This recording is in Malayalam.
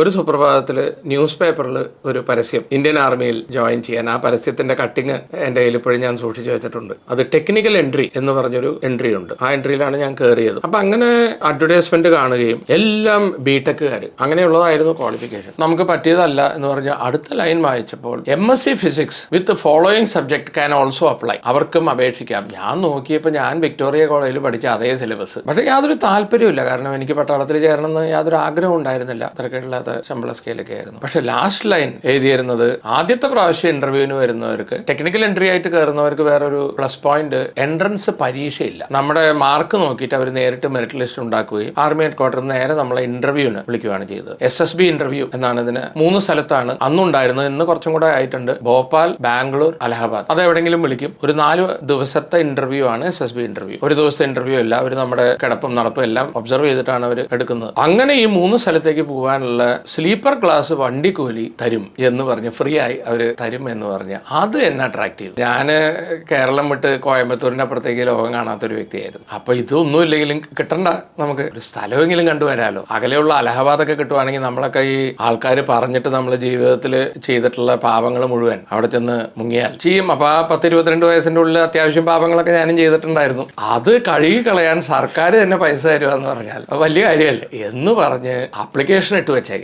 ഒരു സുപ്രഭാതത്തിൽ ന്യൂസ് പേപ്പറിൽ ഒരു പരസ്യം ഇന്ത്യൻ ആർമിയിൽ ജോയിൻ ചെയ്യാൻ. ആ പരസ്യത്തിന്റെ കട്ടിങ് എന്റെ കയ്യിൽ ഞാൻ സൂക്ഷിച്ചു വെച്ചിട്ടുണ്ട്. അത് ടെക്നിക്കൽ എൻട്രി എന്ന് പറഞ്ഞൊരു എൻട്രി ഉണ്ട്. ആ എൻട്രിയിലാണ് ഞാൻ കയറിയത് അപ്പൊ അങ്ങനെ അഡ്വർടൈസ്മെന്റ് കാണുകയും എല്ലാം ബി ടെക്കുകാർ അങ്ങനെയുള്ളതായിരുന്നു ക്വാളിഫിക്കേഷൻ നമുക്ക് പറ്റിയതല്ല എന്ന് പറഞ്ഞാൽ അടുത്ത ലൈൻ വായിച്ചപ്പോൾ M S C physics with following subject can also apply അവർക്കും അപേക്ഷിക്കാം. ഞാൻ നോക്കിയപ്പോൾ ഞാൻ വിക്ടോറിയ കോളേജിൽ പഠിച്ച അതേ സിലബസ് പക്ഷേ യാതൊരു താല്പര്യമില്ല കാരണം എനിക്ക് പട്ടാളത്തിൽ ചേരണമെന്ന് യാതൊരു ആഗ്രഹം ഉണ്ടായിരുന്നില്ല. തിരക്കേടില്ലാത്ത ശമ്പള സ്കെയിലൊക്കെ ആയിരുന്നു. പക്ഷെ ലാസ്റ്റ് ലൈൻ എഴുതിയിരുന്നത് ആദ്യത്തെ പ്രാവശ്യം ഇന്റർവ്യൂവിന് വരുന്നവർക്ക് ടെക്നിക്കൽ എൻട്രി ആയിട്ട് കയറുന്നവർക്ക് വേറൊരു പ്ലസ് പോയിന്റ് എൻട്രൻസ് പരീക്ഷയില്ല. നമ്മുടെ മാർക്ക് നോക്കിയിട്ട് അവർ നേരിട്ട് മെറിറ്റ് ലിസ്റ്റ് ഉണ്ടാക്കുകയും ആർമി ഹെഡ് ക്വാർട്ടറിൽ നേരെ നമ്മളെ ഇന്റർവ്യൂവിന് വിളിക്കുകയാണ് ചെയ്തത്. എസ് എസ് ബി ഇന്റർവ്യൂ എന്നാണ് ഇതിന് മൂന്ന് സ്ഥലത്താണ് അന്നുണ്ടായിരുന്നത്. ഇന്ന് കുറച്ചും കൂടെ ആയിട്ടുണ്ട്. ഭോപ്പാൽ ബാംഗ്ലൂർ അലഹബാദ്. അത് എവിടെങ്കിലും വിളിക്കും. ഒരു നാല് ദിവസത്തെ ഇന്റർവ്യൂ ആണ് എസ് എസ് ബി ഇന്റർവ്യൂ ഒരു ദിവസത്തെ ഇന്റർവ്യൂ അല്ല. അവർ നമ്മുടെ കിടപ്പും നടപ്പും എല്ലാം ഒബ്സർവ് ചെയ്തിട്ടാണ് അവർ എടുക്കുന്നത്. അങ്ങനെ ഈ മൂന്ന് സ്ഥലത്തേക്ക് പോകാനുള്ള സ്ലീപ്പർ ക്ലാസ് വണ്ടിക്കൂലി തരും എന്ന് പറഞ്ഞ് ഫ്രീ ആയി അവർ തരും എന്ന് പറഞ്ഞ് അത് എന്നെ അട്രാക്ട് ചെയ്തു. ഞാൻ കേരളം വിട്ട് കോയമ്പത്തൂരിന്റെ അപ്പുറത്തേക്ക് ലോകം കാണാത്തൊരു വ്യക്തിയായിരുന്നു. അപ്പോൾ ഇതൊന്നും ഇല്ലെങ്കിലും കിട്ടണ്ട നമുക്ക്. ഒരു സ്ഥലമെങ്കിലും കണ്ടുവരാലോ. അകലെയുള്ള അലഹബാദൊക്കെ കിട്ടുവാണെങ്കിൽ നമ്മളൊക്കെ ഈ ആൾക്കാർ പറഞ്ഞിട്ട് നമ്മൾ ജീവിതത്തിൽ ചെയ്തിട്ടുള്ള പാപങ്ങൾ മുഴുവൻ അവിടെ ചെന്ന് മുങ്ങിയാൽ. ചെയ്യും അപ്പോൾ ആ പത്ത് ഇരുപത്തിരണ്ട് വയസ്സിന്റെ ഉള്ളിൽ അത്യാവശ്യം പാപങ്ങളൊക്കെ ഞാനും ചെയ്തിട്ടുണ്ടായിരുന്നു. അത് കഴുകി കളയാൻ സർക്കാർ തന്നെ പൈസ തരുക എന്ന് പറഞ്ഞാൽ വലിയ കാര്യമല്ലേ? എന്ന് പറഞ്ഞ് അപ്ലിക്കേഷൻ ഇട്ട് വെച്ചേക്കാം.